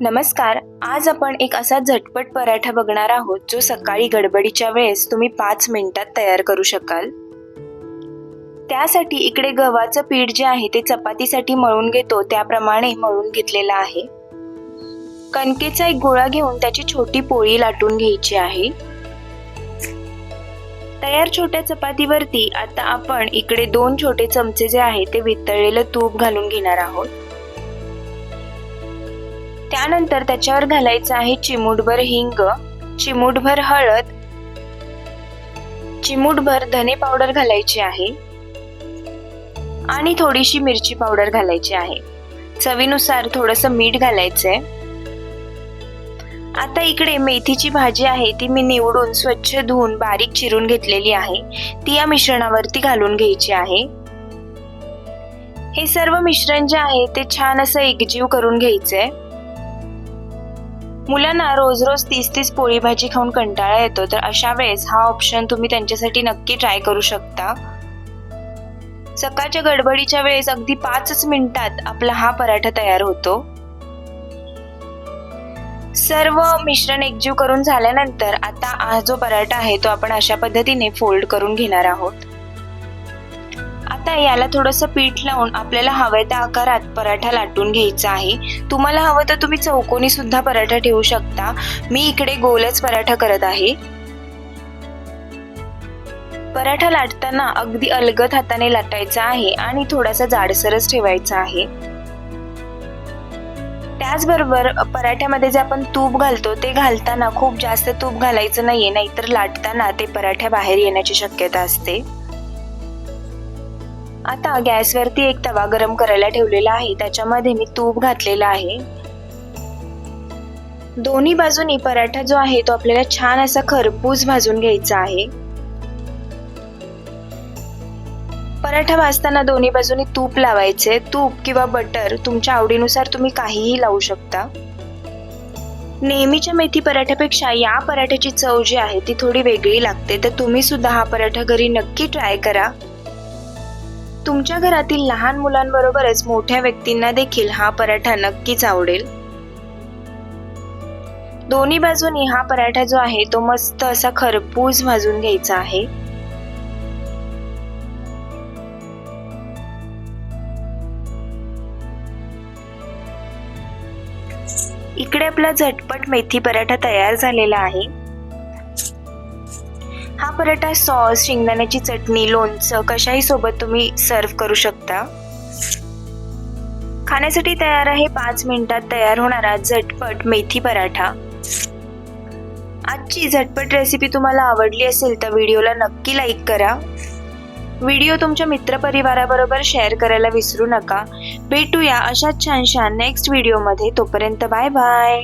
नमस्कार आज आपण एक असा झटपट पराठा बघणार आहोत जो सकाळी गडबडीच्या वेळेस तुम्ही पाच मिनिटात तयार करू शकाल. त्यासाठी इकडे गव्हाचं पीठ जे आहे ते चपातीसाठी मळून घेतो त्याप्रमाणे मळून घेतलेलं आहे. कणकेचा एक गोळा घेऊन त्याची छोटी पोळी लाटून घ्यायची आहे. तयार छोट्या चपातीवरती आता आपण इकडे दोन छोटे चमचे जे आहे ते वितळलेलं तूप घालून घेणार आहोत. त्यानंतर त्याच्यावर घालायचं आहे चिमूटभर हिंग चिमूटभर हळद चिमूटभर धने पावडर घालायची आहे आणि थोडीशी मिरची पावडर घालायची आहे. चवीनुसार थोडस मीठ घालायचंय. आता इकडे मेथीची भाजी आहे ती मी निवडून स्वच्छ धुवून बारीक चिरून घेतलेली आहे. ती या मिश्रणावरती घालून घ्यायची आहे. हे सर्व मिश्रण जे आहे ते छान असं एकजीव करून घ्यायचंय. मुलांना रोज रोज तीस तीस पोळी भाजी खाऊन कंटाळा येतो. तर अशा वेळेस हा ऑप्शन तुम्ही त्यांच्यासाठी नक्की ट्राय करू शकता. सकाळच्या गडबडीच्या वेळेस अगदी पाचच मिनिटात आपला हा पराठा तयार होतो. सर्व मिश्रण एकजीव करून झाल्यानंतर आता हा जो पराठा आहे तो आपण अशा पद्धतीने फोल्ड करून घेणार आहोत. आता याला थोडंसं पीठ लावून आपल्याला हव्या त्या आकारात पराठा लाटून घ्यायचा आहे. तुम्हाला हवं तर तुम्ही चौकोनी सुद्धा पराठा ठेवू शकता. मी इकडे गोलच पराठा करत आहे. पराठा लाटताना अगदी अलगद हाताने लाटायचा आहे आणि थोडासा जाडसरच ठेवायचा आहे. त्याचबरोबर पराठ्यामध्ये जे आपण तूप घालतो ते घालताना खूप जास्त तूप घालायचं नाहीये नाहीतर लाटताना ते पराठ्या बाहेर येण्याची शक्यता असते. आता गॅसवरती एक तवा गरम करायला ठेवलेला आहे. त्याच्यामध्ये मी तूप घातलेला आहे. दोन्ही बाजूनी पराठा जो आहे तो आपल्याला छान असा खरपूस भाजून घ्यायचा आहे. पराठा भाजताना दोन्ही बाजूनी तूप लावायचे. तूप किंवा बटर तुमच्या आवडीनुसार तुम्ही काहीही लावू शकता. नेहमीच्या मेथी पराठ्यापेक्षा या पराठ्याची चव जी आहे ती थोडी वेगळी लागते. तर तुम्ही सुद्धा हा पराठा घरी नक्की ट्राय करा. तुमच्या घरातील लहान मुलांबरोबरच मोठ्या व्यक्तींना देखील हा पराठा नक्कीच आवडेल. दोन्ही बाजूनी हा पराठा जो आहे तो मस्त असा खरपूस भाजून घ्यायचा आहे. इकडे आपला झटपट मेथी पराठा तयार झालेला आहे. हा पराठा सॉस शेंगदाण्याची चटणी लोणचं कशाही सोबत तुम्ही सर्व करू शकता. खाण्यासाठी तयार आहे पाच मिनिटात तयार होणारा झटपट मेथी पराठा. आजची झटपट रेसिपी तुम्हाला आवडली असेल तर व्हिडिओला नक्की लाईक करा. व्हिडिओ तुमच्या मित्रपरिवाराबरोबर शेअर करायला विसरू नका. भेटूया अशाच छानशा नेक्स्ट व्हिडिओमध्ये तोपर्यंत बाय बाय